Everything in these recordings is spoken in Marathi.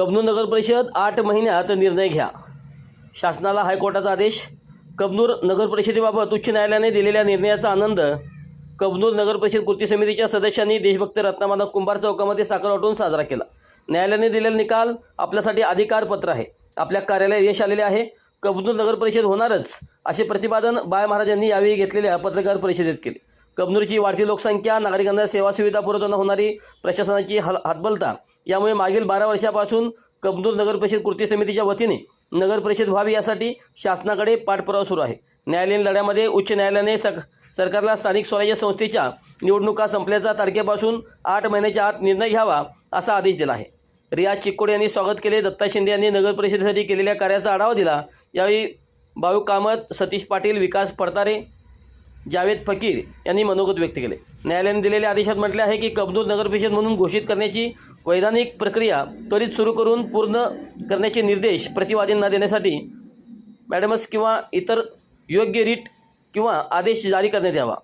कबनूर नगर परिषद आठ महिन्यात निर्णय घ्या. शासनाला हायकोर्टाचा आदेश. कबनूर नगर परिषदेबाबत उच्च न्यायालयाने दिलेल्या निर्णयाचा आनंद. कबनूर नगर परिषद कृती समितीच्या सदस्यांनी देशभक्त रत्नामाना कुंभार चौकामध्ये साखर वाटून साजरा केला. न्यायालयाने दिलेला निकाल आपल्यासाठी अधिकारपत्र आहे. आपल्या कार्यालयात यश आलेले आहे. कबनूर नगर परिषद होणारच असे प्रतिपादन बाळ महाराज यांनी यावेळी घेतलेल्या पत्रकार परिषदेत केले. कबनूरची वाढती लोकसंख्या नागरिकांना सेवा सुविधा पुरवताना होणारी प्रशासनाची हल हातबलता यामुळे मागील बारा वर्षापासून कबनूर नगर परिषद कृती समितीच्या वतीने नगर परिषद व्हावी यासाठी शासनाकडे पाठपुरावा सुरू आहे. न्यायालयीन लढ्यामध्ये उच्च न्यायालयाने सक सरकारला स्थानिक स्वराज्य संस्थेच्या निवडणुका संपल्याचा तारखेपासून आठ महिन्याच्या आत निर्णय घ्यावा असा आदेश दिला आहे. रियाज चिक्कोड यांनी स्वागत केले. दत्ता शिंदे यांनी नगर परिषदेसाठी केलेल्या कार्याचा आढावा दिला. यावेळी भाऊ कामत सतीश पाटील विकास पडतारे जावेद फकीर यांनी मनोगत व्यक्त केले. न्यायालयाने दिलेल्या आदेशात म्हटले आहे की कबनूर नगर परिषद म्हणून घोषित करण्याची वैधानिक प्रक्रिया त्वरित सुरू करून पूर्ण करण्याचे निर्देश प्रतिवादींना देण्यासाठी मॅडमस किंवा इतर योग्य रीट किंवा आदेश जारी करण्यात यावा.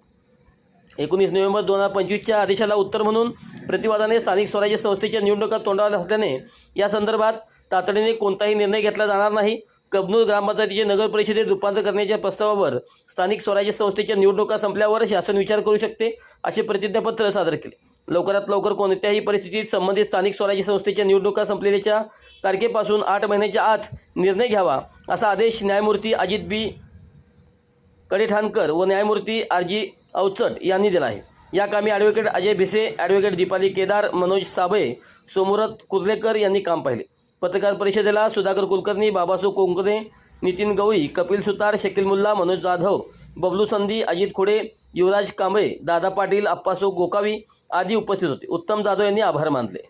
एकोणीस नोव्हेंबर दोन हजार पंचवीसच्या आदेशाला उत्तर म्हणून प्रतिवादाने स्थानिक स्वराज्य संस्थेच्या निवडणुका तोंडावर असल्याने या संदर्भात तातडीने कोणताही निर्णय घेतला जाणार नाही. कबनूर ग्रामपंचायतीचे नगर परिषदेत रूपांतर करण्याच्या प्रस्तावावर स्थानिक स्वराज्य संस्थेच्या निवडणुका संपल्यावर शासन विचार करू शकते असे प्रतिज्ञापत्र सादर केले. लवकरात लवकर कोणत्याही परिस्थितीत संबंधित स्थानिक स्वराज्य संस्थेच्या निवडणुका संपलेल्याच्या तारखेपासून आठ महिन्याच्या आत निर्णय घ्यावा असा आदेश न्यायमूर्ती अजित बी. कडेठाणकर व न्यायमूर्ती आर. जी. अवचट यांनी दिला आहे. या कामी ॲडव्होकेट अजय भिसे ॲडव्होकेट दीपाली केदार मनोज साबळे सोमरत कुर्लेकर यांनी काम पाहिले. पत्रकार परिषदेला सुधाकर कुलकर्णी बाबासो कोंकणे नितीन गवई कपिल सुतार शकील मुल्ला मनोज जाधव बबलू संधी अजित खुडे युवराज कांबळे दादा पाटील अप्पासो गोकावी आदी उपस्थित होते. उत्तम जाधव यांनी आभार मानले.